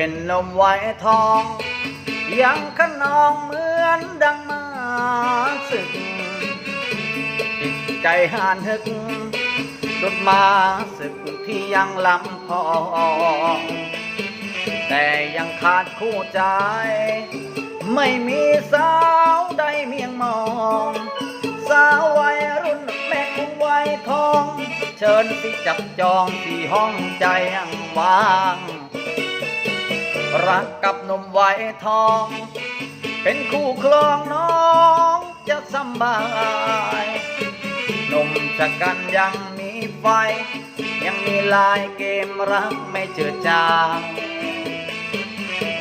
เป็นนมไว้ทอง ยังขนองเหมือนดังมาสึกจิตใจหานฮึกดุดมาสึกที่ยังลำพองแต่ยังขาดคู่ใจ ไม่มีสาวใดเมียงมอง สาววัยรุ่นแม่คงวัยทอง เชิญสิจับจองที่ห้องใจยังว่าง รักกับนุ่มวัยทอง เป็นคู่ครองน้องจะสบายนมชะกันยังมีไฟ ยังมีลายเกมรักไม่เจือจาง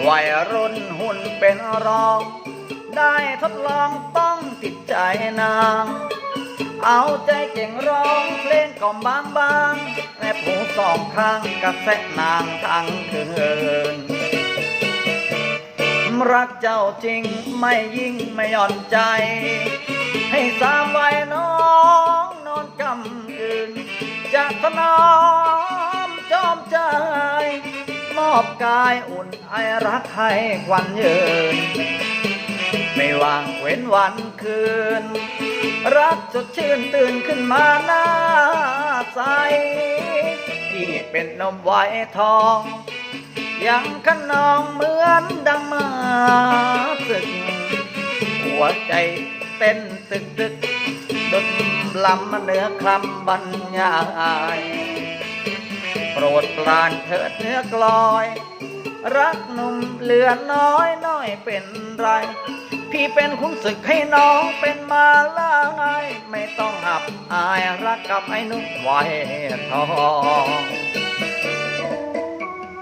วัยรุ่นหุ่นเป็นรอง ได้ทดลองต้องติดใจนาง เอาใจเก่งร้องเพลงก่อมบางบางและผูสองข้างกับแซะนางทั้งคืน รักเจ้าจริงไม่ยิ่งไม่หย่อนใจ ให้สามไว้น้องนอนกำคืนจะถนอมจอมใจมอบกายอุ่นไอรักให้ควันยืน ไม่ว่างเว้นวันคืน รักสดชื่นตื่นขึ้นมาหน้าใสที่เป็นนมไว้ทอง ยังขนองเหมือนดังมา ใจเต้นตึกตึกดนลำเนื้อคำบรรยายโปรดปรานเถิดเนื้อกลอย รักหนุ่มเหลือน้อยน้อยเป็นไร พี่เป็นคุณศึกให้น้องเป็นมาลายไม่ต้องอับอายรักกับไอ้นุ่มไว้ทอง